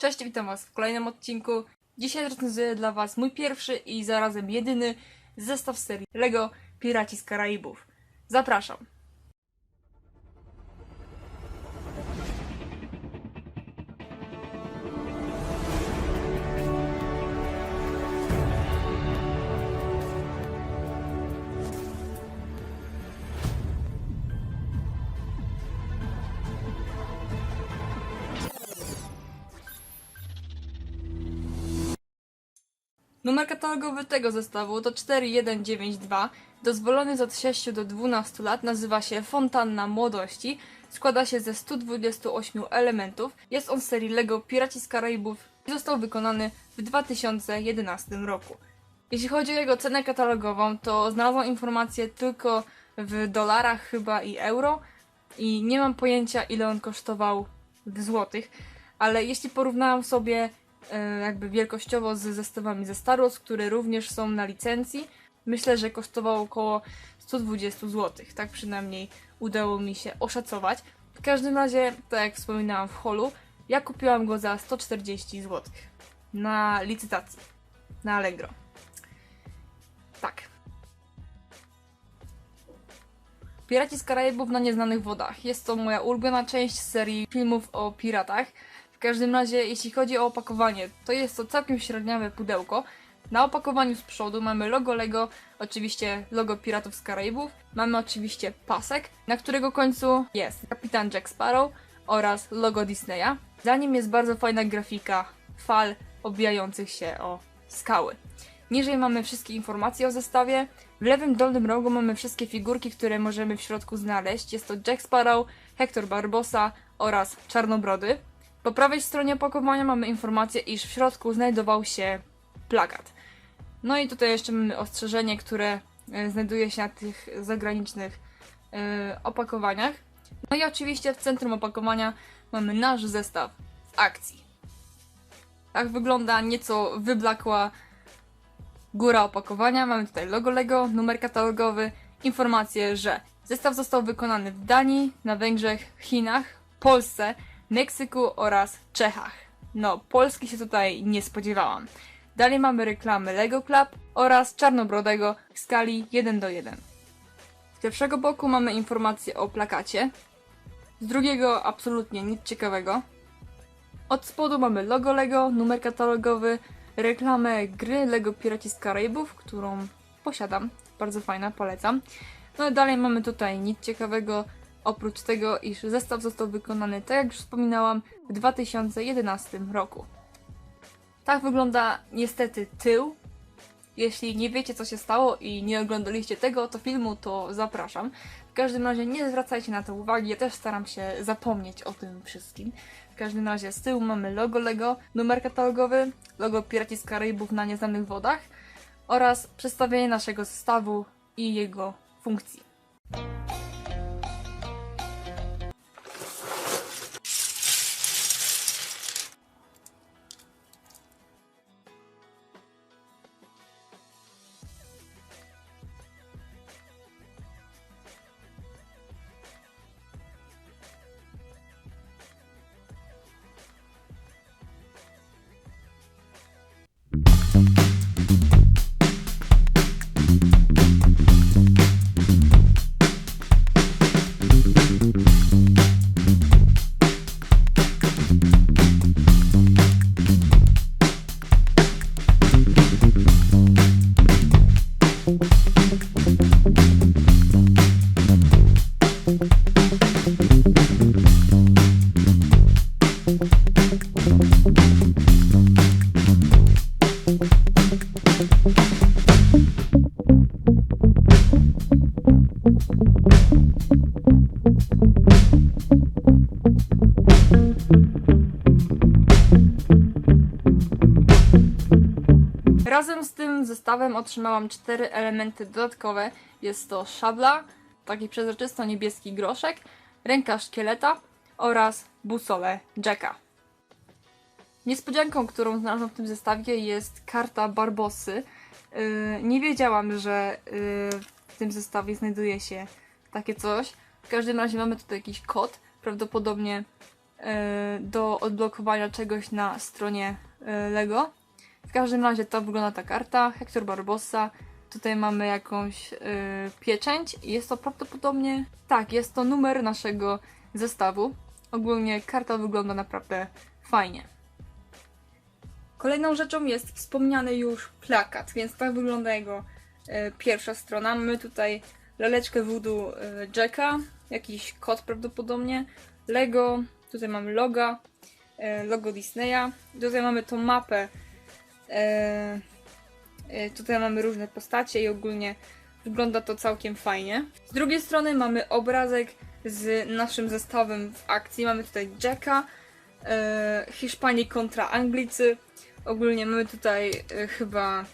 Cześć, witam Was w kolejnym odcinku. Dzisiaj recenzuję dla Was mój pierwszy i zarazem jedyny zestaw serii LEGO Piraci z Karaibów. Zapraszam. Numer katalogowy tego zestawu to 4192. Dozwolony jest od 6 do 12 lat, nazywa się Fontanna Młodości. Składa się ze 128 elementów. Jest on z serii LEGO Piraci z Karaibów i został wykonany w 2011 roku. Jeśli chodzi o jego cenę katalogową, to znalazłam informację tylko w dolarach chyba i euro i nie mam pojęcia ile on kosztował w złotych, ale jeśli porównałam sobie jakby wielkościowo z zestawami ze Star Wars, które również są na licencji, myślę, że kosztował około 120 zł. Tak przynajmniej udało mi się oszacować. W każdym razie, tak jak wspominałam w holu, ja kupiłam go za 140 zł na licytacji na Allegro. Tak. Piraci z Karaibów na nieznanych wodach. Jest to moja ulubiona część serii filmów o piratach. Każdym razie, jeśli chodzi o opakowanie, to jest to całkiem średniawe pudełko. Na opakowaniu z przodu mamy logo Lego, oczywiście logo Piratów z Karaibów. Mamy oczywiście pasek, na którego końcu jest kapitan Jack Sparrow oraz logo Disneya. Za nim jest bardzo fajna grafika fal obijających się o skały. Niżej mamy wszystkie informacje o zestawie. W lewym dolnym rogu mamy wszystkie figurki, które możemy w środku znaleźć. Jest to Jack Sparrow, Hector Barbosa oraz Czarnobrody. Po prawej stronie opakowania mamy informację, iż w środku znajdował się plakat. No i tutaj jeszcze mamy ostrzeżenie, które e, znajduje się na tych zagranicznych e, opakowaniach. No i oczywiście w centrum opakowania mamy nasz zestaw akcji. Tak wygląda nieco wyblakła góra opakowania. Mamy tutaj logo Lego, numer katalogowy, informację, że zestaw został wykonany w Danii, na Węgrzech, Chinach, Polsce, Meksyku oraz Czechach. No, Polski się tutaj nie spodziewałam. Dalej mamy reklamy Lego Club oraz Czarnobrodego w skali 1 do 1. Z pierwszego boku mamy informację o plakacie, z drugiego absolutnie nic ciekawego. Od spodu mamy logo Lego, numer katalogowy, reklamę gry Lego Piraci z Karaibów, którą posiadam. Bardzo fajna, polecam. No i dalej mamy tutaj nic ciekawego, oprócz tego, iż zestaw został wykonany, tak jak już wspominałam, w 2011 roku. Tak wygląda niestety tył. Jeśli nie wiecie, co się stało i nie oglądaliście tego to filmu, to zapraszam. W każdym razie nie zwracajcie na to uwagi, ja też staram się zapomnieć o tym wszystkim. W każdym razie z tyłu mamy logo Lego, numer katalogowy, logo Piraci z Karaibów na nieznanych wodach oraz przedstawienie naszego zestawu i jego funkcji. Zestawem otrzymałam cztery elementy dodatkowe. Jest to szabla, taki przezroczysto niebieski groszek, ręka szkieleta oraz busolę Jacka. Niespodzianką, którą znalazłam w tym zestawie jest karta Barbosy. Yy, nie wiedziałam, że yy, w tym zestawie znajduje się takie coś. W każdym razie mamy tutaj jakiś kod, prawdopodobnie e, do odblokowania czegoś na stronie Lego. W każdym razie to wygląda ta karta. Hector Barbossa. Tutaj mamy jakąś e, pieczęć. i Jest to prawdopodobnie. Tak, jest to numer naszego zestawu. Ogólnie karta wygląda naprawdę fajnie. Kolejną rzeczą jest wspomniany już plakat, więc tak wygląda jego e, pierwsza strona. Mamy tutaj laleczkę voodoo e, Jacka, jakiś kod prawdopodobnie, Lego, tutaj mamy loga, e, logo Disneya, tutaj mamy tą mapę, tutaj mamy różne postacie i ogólnie wygląda to całkiem fajnie. Z drugiej strony mamy obrazek z naszym zestawem w akcji, mamy tutaj Jacka, e, Hiszpanii kontra Anglicy, ogólnie mamy tutaj e, chyba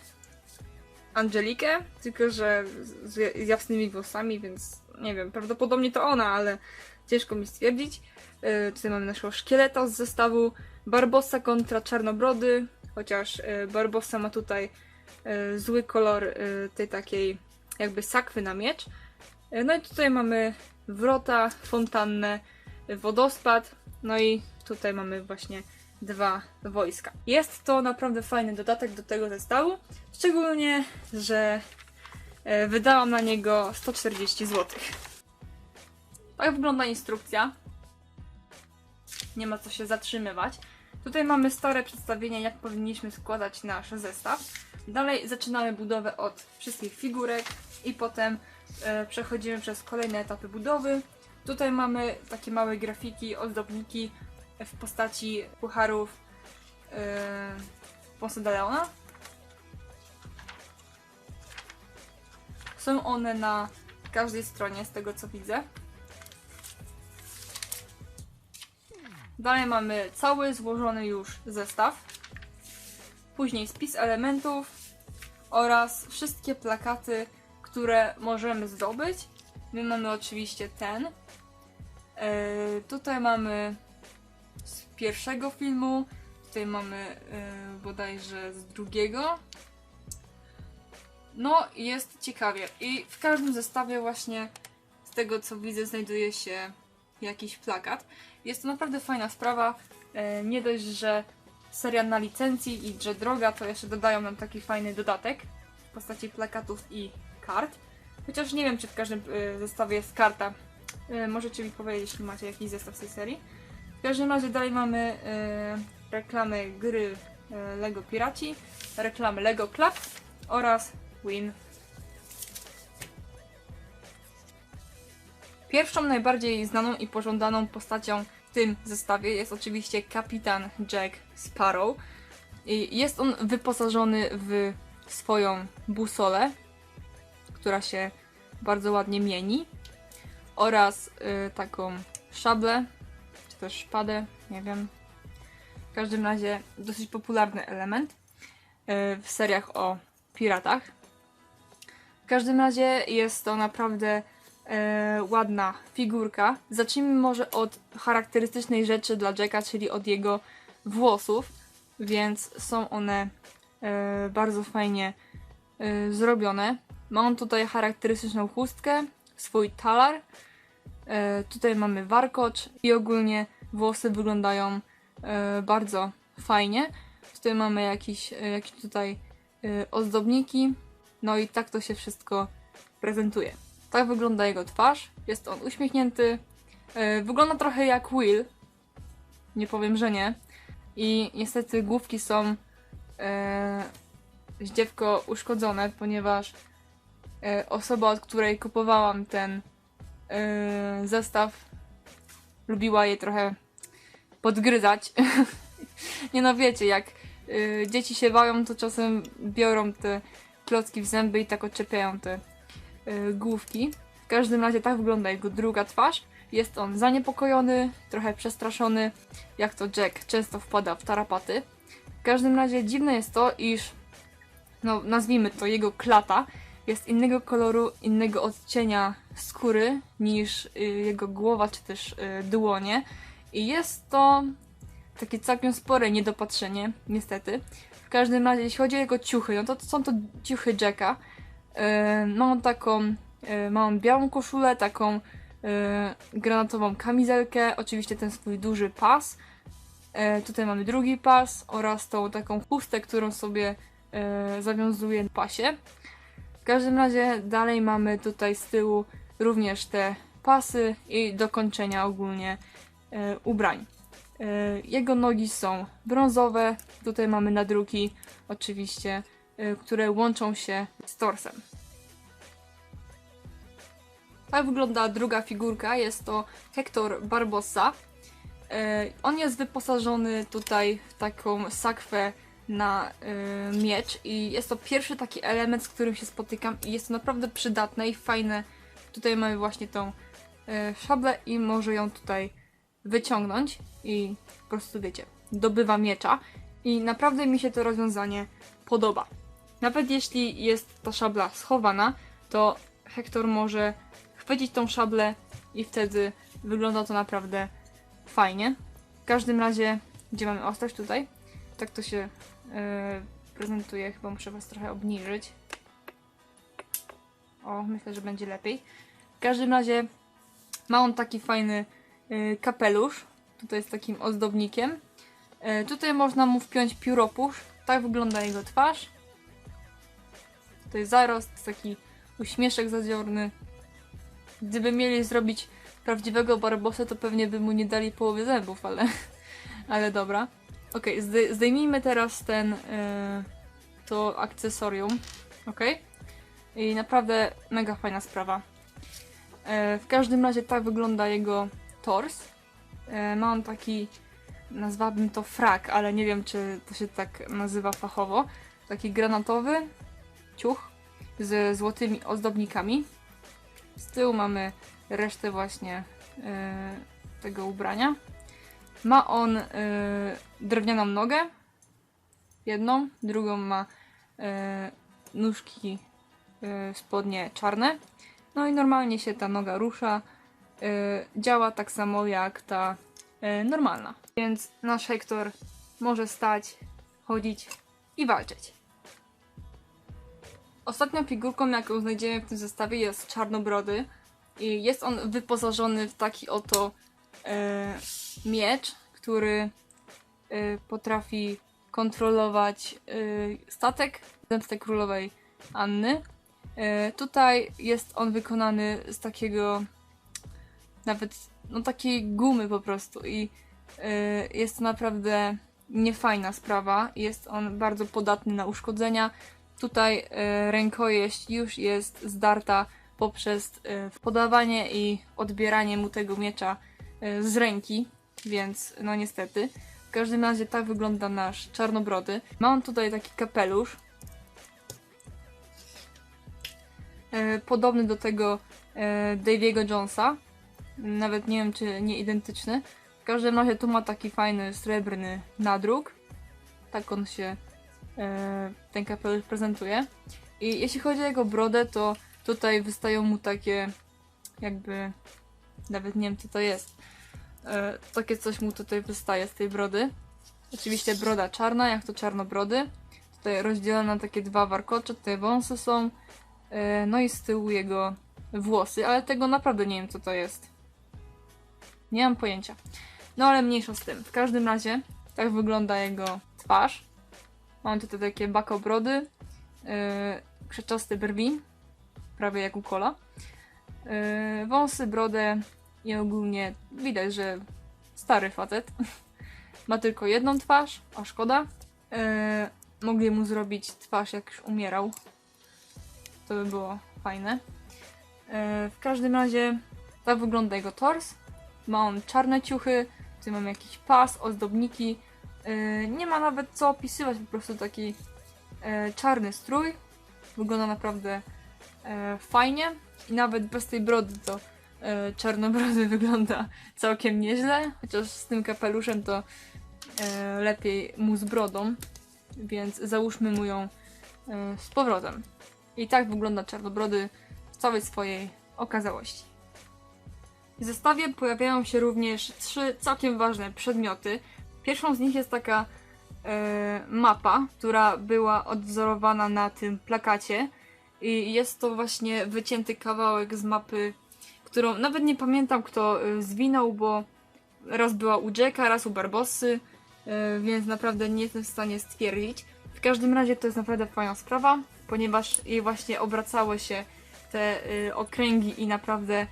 Angelikę, tylko że z, jasnymi włosami, więc nie wiem, prawdopodobnie to ona, ale ciężko mi stwierdzić. E, tutaj mamy naszego szkieleta z zestawu Barbossa kontra Czarnobrody, chociaż e, Barbossa ma tutaj e, zły kolor e, tej takiej jakby sakwy na miecz. No i tutaj mamy wrota, fontannę, wodospad, no i tutaj mamy właśnie dwa wojska. Jest to naprawdę fajny dodatek do tego zestawu, szczególnie, że wydałam na niego 140 zł. Tak wygląda instrukcja. Nie ma co się zatrzymywać. Tutaj mamy stare przedstawienie, jak powinniśmy składać nasz zestaw. Dalej zaczynamy budowę od wszystkich figurek i potem e, przechodzimy przez kolejne etapy budowy. Tutaj mamy takie małe grafiki, ozdobniki w postaci pucharów de Leona. Są one na każdej stronie, z tego co widzę. Dalej mamy cały złożony już zestaw. Później spis elementów oraz wszystkie plakaty, które możemy zdobyć. My mamy oczywiście ten. Yy, tutaj mamy z pierwszego filmu, tutaj mamy yy, bodajże z drugiego. No, jest ciekawie. I w każdym zestawie właśnie z tego co widzę znajduje się jakiś plakat. Jest to naprawdę fajna sprawa. E, Nie dość, że seria na licencji i że droga, to jeszcze dodają nam taki fajny dodatek w postaci plakatów i kart. Chociaż nie wiem, czy w każdym e, zestawie jest karta. E, Możecie mi powiedzieć, jeśli macie jakiś zestaw z tej serii. W każdym razie dalej mamy reklamy gry Lego Piraci, reklamy Lego Club oraz Win. Pierwszą najbardziej znaną i pożądaną postacią w tym zestawie jest oczywiście kapitan Jack Sparrow. Jest on wyposażony w swoją busolę, która się bardzo ładnie mieni, oraz y, taką szablę, czy też szpadę, nie wiem. W każdym razie dosyć popularny element y, w seriach o piratach. W każdym razie jest to naprawdę e, ładna figurka. Zacznijmy może od charakterystycznej rzeczy dla Jacka, czyli od jego włosów, więc są one e, bardzo fajnie e, zrobione. Ma on tutaj charakterystyczną chustkę, swój talar. E, tutaj mamy warkocz i ogólnie włosy wyglądają e, bardzo fajnie. Tutaj mamy jakieś, e, jakieś tutaj e, ozdobniki. No i tak to się wszystko prezentuje. Tak wygląda jego twarz. Jest on uśmiechnięty. E, Wygląda trochę jak Will. Nie powiem, że nie. I niestety główki są e, zdziewko uszkodzone, ponieważ e, osoba, od której kupowałam ten zestaw, lubiła je trochę podgryzać. nie no wiecie, jak dzieci się bawią, to czasem biorą te klocki w zęby i tak odczepiają te główki. W każdym razie tak wygląda jego druga twarz. Jest on zaniepokojony, trochę przestraszony, jak to Jack często wpada w tarapaty. W każdym razie dziwne jest to, iż no nazwijmy to jego klata jest innego koloru, innego odcienia skóry niż y, jego głowa czy też y, dłonie. I jest to takie całkiem spore niedopatrzenie, niestety. W każdym razie, jeśli chodzi o jego ciuchy, no to są to ciuchy Jacka. Yy, ma on taką, yy, ma on białą koszulę, taką e, granatową kamizelkę, oczywiście ten swój duży pas. E, tutaj mamy drugi pas oraz tą taką chustę, którą sobie e, zawiązuje w pasie. W każdym razie dalej mamy tutaj z tyłu również te pasy i dokończenia ogólnie e, ubrań. E, jego nogi są brązowe, tutaj mamy nadruki oczywiście, e, które łączą się z torsem. Tak wygląda druga figurka, jest to Hector Barbossa. E, On jest wyposażony tutaj w taką sakwę na e, miecz i jest to pierwszy taki element, z którym się spotykam i jest to naprawdę przydatne i fajne. Tutaj mamy właśnie tą szablę i może ją tutaj wyciągnąć i po prostu wiecie, dobywa miecza i naprawdę mi się to rozwiązanie podoba. Nawet jeśli jest ta szabla schowana, to Hektor może chwycić tą szablę i wtedy wygląda to naprawdę fajnie. W każdym razie, gdzie mamy ostać tutaj? Tak to się e, prezentuje. Chyba muszę Was trochę obniżyć. O, myślę, że będzie lepiej. W każdym razie ma on taki fajny e, kapelusz. Tutaj jest takim ozdobnikiem. E, tutaj można mu wpiąć pióropusz. Tak wygląda jego twarz. Tutaj zarost, taki uśmieszek zadziorny. Gdyby mieli zrobić prawdziwego Barbosa, to pewnie by mu nie dali połowy zębów, ale, ale dobra. Zdej- zdejmijmy teraz ten, y, to akcesorium, okej? I naprawdę mega fajna sprawa. E, w każdym razie tak wygląda jego tors. E, ma on taki, nazwałabym to frak, ale nie wiem, czy to się tak nazywa fachowo. Taki granatowy ciuch ze złotymi ozdobnikami. Z tyłu mamy resztę właśnie e, tego ubrania. Ma on e, drewnianą nogę. Jedną, drugą ma e, nóżki e, spodnie czarne. No i normalnie się ta noga rusza. E, działa tak samo jak ta e, normalna. Więc nasz Hektor może stać, chodzić i walczyć. Ostatnią figurką, jaką znajdziemy w tym zestawie jest Czarnobrody. I jest on wyposażony w taki oto e, miecz, który e, potrafi kontrolować e, statek Zemsty Królowej Anny. E, tutaj jest on wykonany z takiego nawet no takiej gumy po prostu i e, jest to naprawdę niefajna sprawa. Jest on bardzo podatny na uszkodzenia. Tutaj e, rękojeść już jest zdarta poprzez e, podawanie i odbieranie mu tego miecza e, z ręki, więc no niestety. W każdym razie tak wygląda nasz czarnobrody. Ma on tutaj taki kapelusz. Podobny do tego Daviego Jonesa. Nawet nie wiem, czy nie identyczny. W każdym razie tu ma taki fajny srebrny nadruk. Tak on się ten kapelusz prezentuje. I jeśli chodzi o jego brodę, to tutaj wystają mu takie jakby nawet nie wiem co to jest. E, takie coś mu tutaj wystaje z tej brody. Oczywiście broda czarna, jak to czarnobrody. Tutaj rozdzielone na takie dwa warkocze, tutaj wąsy są. E, no i z tyłu jego włosy, ale tego naprawdę nie wiem co to jest. Nie mam pojęcia. No ale mniejsza z tym. W każdym razie tak wygląda jego twarz. Mam tutaj takie bakobrody, yy, krzaczaste brwi, prawie jak u kola. Yy, wąsy, brodę i ogólnie widać, że stary facet. Ma tylko jedną twarz, a szkoda. Yy, mogli mu zrobić twarz jak już umierał. To by było fajne. Yy, w każdym razie tak wygląda jego tors. Ma on czarne ciuchy, tutaj mam jakiś pas, ozdobniki. Yy, nie ma nawet co opisywać, po prostu taki e, czarny strój. Wygląda naprawdę e, fajnie i nawet bez tej brody to e, czarnobrody wygląda całkiem nieźle, chociaż z tym kapeluszem to e, lepiej mu z brodą, więc załóżmy mu ją e, z powrotem. I tak wygląda czarnobrody w całej swojej okazałości. W zestawie pojawiają się również trzy całkiem ważne przedmioty. Pierwszą z nich jest taka e, mapa, która była odwzorowana na tym plakacie. I jest to właśnie wycięty kawałek z mapy którą nawet nie pamiętam kto y, zwinął, bo raz była u Jacka, raz u Barbossy, y, więc naprawdę nie jestem w stanie stwierdzić. W każdym razie to jest naprawdę fajna sprawa, ponieważ jej właśnie obracały się te okręgi i naprawdę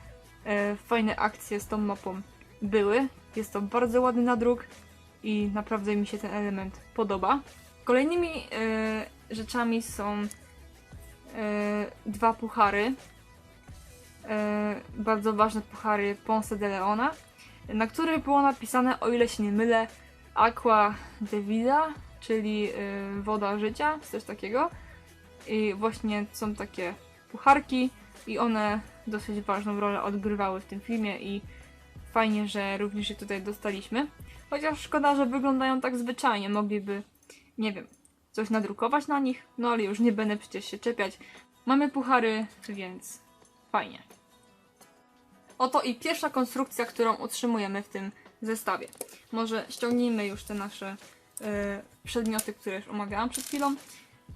fajne akcje z tą mapą były. Jest to bardzo ładny nadruk i naprawdę mi się ten element podoba. Kolejnymi y, rzeczami są y, dwa puchary. Y, bardzo ważne puchary Ponce de Leona, na których było napisane, o ile się nie mylę, Aqua de Vida, czyli woda życia, coś takiego. I właśnie są takie pucharki i one dosyć ważną rolę odgrywały w tym filmie i fajnie, że również je tutaj dostaliśmy. Chociaż szkoda, że wyglądają tak zwyczajnie. Mogliby, nie wiem, coś nadrukować na nich, no ale już nie będę przecież się czepiać. Mamy puchary, więc fajnie. Oto i pierwsza konstrukcja, którą utrzymujemy w tym zestawie. Może ściągnijmy już te nasze e, przedmioty, które już omawiałam przed chwilą.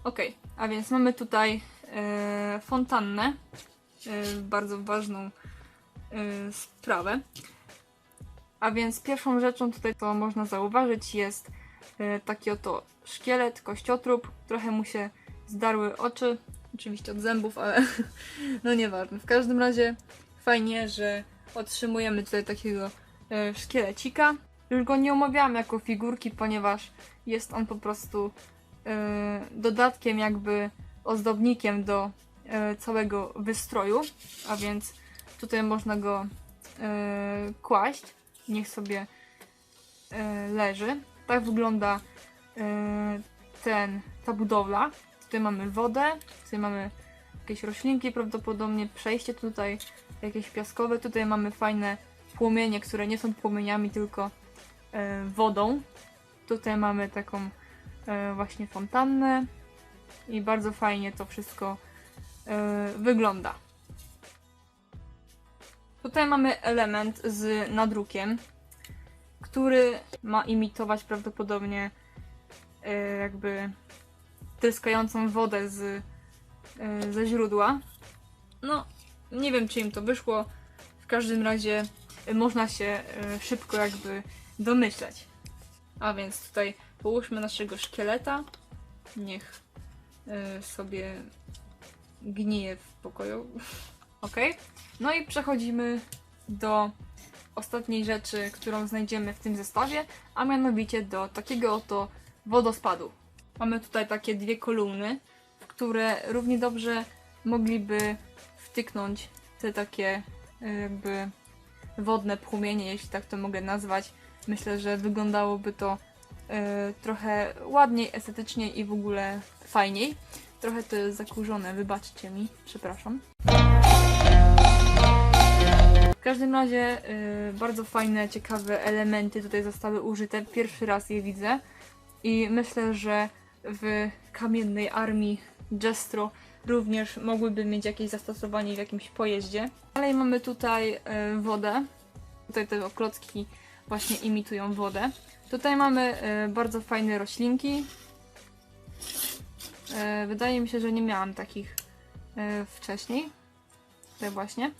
Ok, a więc mamy tutaj e, fontannę, e, bardzo ważną sprawę. A więc pierwszą rzeczą tutaj, co można zauważyć, jest e, taki oto szkielet, kościotrup. Trochę mu się zdarły oczy, oczywiście od zębów, ale no nieważne. W każdym razie fajnie, że otrzymujemy tutaj takiego e, szkielecika. Już go nie omawiamy jako figurki, ponieważ jest on po prostu e, dodatkiem, jakby ozdobnikiem do całego wystroju, a więc tutaj można go kłaść. Niech sobie e, leży. Tak wygląda e, ten, ta budowla. Tutaj mamy wodę, tutaj mamy jakieś roślinki, prawdopodobnie przejście tutaj jakieś piaskowe. Tutaj mamy fajne płomienie, które nie są płomieniami, tylko e, wodą. Tutaj mamy taką właśnie fontannę i bardzo fajnie to wszystko wygląda. Tutaj mamy element z nadrukiem, który ma imitować prawdopodobnie e, jakby tryskającą wodę z, e, ze źródła. No, nie wiem czy im to wyszło. W każdym razie można się e, szybko jakby domyśleć. A więc tutaj połóżmy naszego szkieleta. Niech sobie gnije w pokoju. ok. No i przechodzimy do ostatniej rzeczy, którą znajdziemy w tym zestawie, a mianowicie do takiego oto wodospadu. Mamy tutaj takie dwie kolumny, w które równie dobrze mogliby wtyknąć te takie jakby wodne płomienie, jeśli tak to mogę nazwać. Myślę, że wyglądałoby to e, trochę ładniej, estetyczniej i w ogóle fajniej. Trochę to jest zakurzone, wybaczcie mi, przepraszam. W każdym razie y, bardzo fajne, ciekawe elementy tutaj zostały użyte. Pierwszy raz je widzę i myślę, że w kamiennej armii Jestro również mogłyby mieć jakieś zastosowanie w jakimś pojeździe. Dalej mamy tutaj y, wodę. Tutaj te klocki właśnie imitują wodę. Tutaj mamy y, bardzo fajne roślinki. Y, wydaje mi się, że nie miałam takich y, wcześniej. Tutaj właśnie.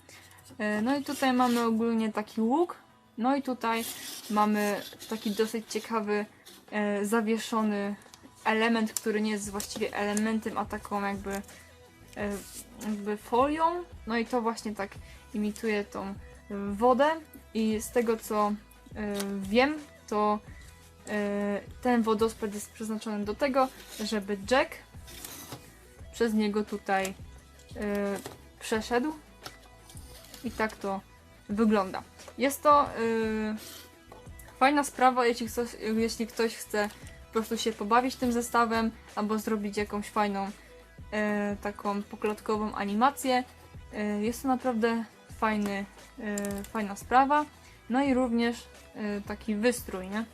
E, No i tutaj mamy ogólnie taki łuk. No i tutaj mamy taki dosyć ciekawy e, zawieszony element, który nie jest właściwie elementem, a taką jakby, e, jakby folią. No i to właśnie tak imituje tą wodę i z tego co wiem, to ten wodospad jest przeznaczony do tego, żeby Jack przez niego tutaj przeszedł i tak to wygląda. Jest to yy, fajna sprawa, jeśli ktoś, jeśli ktoś chce po prostu się pobawić tym zestawem, albo zrobić jakąś fajną, yy, taką pokładkową animację. Yy, jest to naprawdę fajny, yy, fajna sprawa. No i również yy, taki wystrój, nie?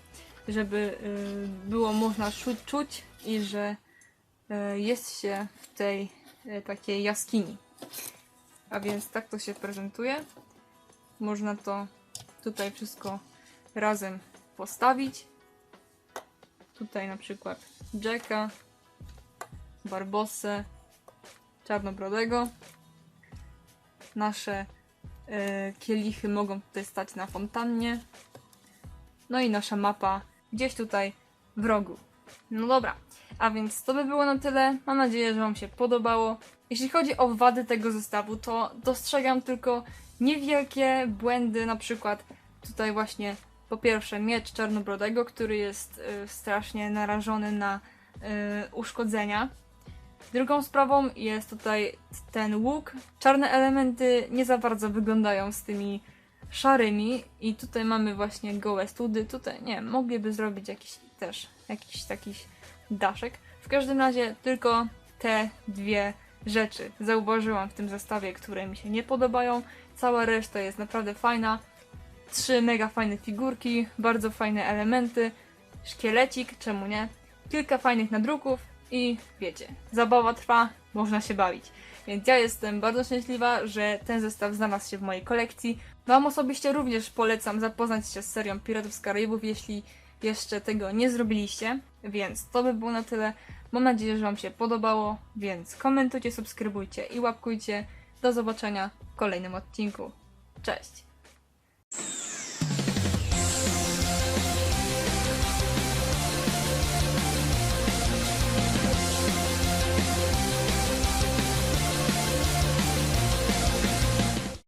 Żeby yy, było można czuć, czuć i że yy, jest się w tej yy, takiej jaskini. A więc tak to się prezentuje. Można to tutaj wszystko razem postawić. Tutaj na przykład Jacka, Barbossę, Czarnobrodego, nasze e, kielichy mogą tutaj stać na fontannie. No i nasza mapa gdzieś tutaj w rogu. No dobra, a więc to by było na tyle. Mam nadzieję, że Wam się podobało. Jeśli chodzi o wady tego zestawu, to dostrzegam tylko niewielkie błędy, na przykład tutaj właśnie po pierwsze miecz czarnobrodego, który jest y, strasznie narażony na y, uszkodzenia. Drugą sprawą jest tutaj ten łuk. Czarne elementy nie za bardzo wyglądają z tymi szarymi i tutaj mamy właśnie gołe study. Tutaj, nie mogliby zrobić jakiś też, jakiś taki daszek. W każdym razie tylko te dwie rzeczy zauważyłam w tym zestawie, które mi się nie podobają. Cała reszta jest naprawdę fajna. Trzy mega fajne figurki, bardzo fajne elementy, szkielecik, czemu nie? Kilka fajnych nadruków i wiecie, zabawa trwa, można się bawić. Więc ja jestem bardzo szczęśliwa, że ten zestaw znalazł się w mojej kolekcji. Wam osobiście również polecam zapoznać się z serią Piratów z Karaibów, jeśli jeszcze tego nie zrobiliście. Więc to by było na tyle. Mam nadzieję, że Wam się podobało, więc komentujcie, subskrybujcie i łapkujcie. Do zobaczenia w kolejnym odcinku. Cześć!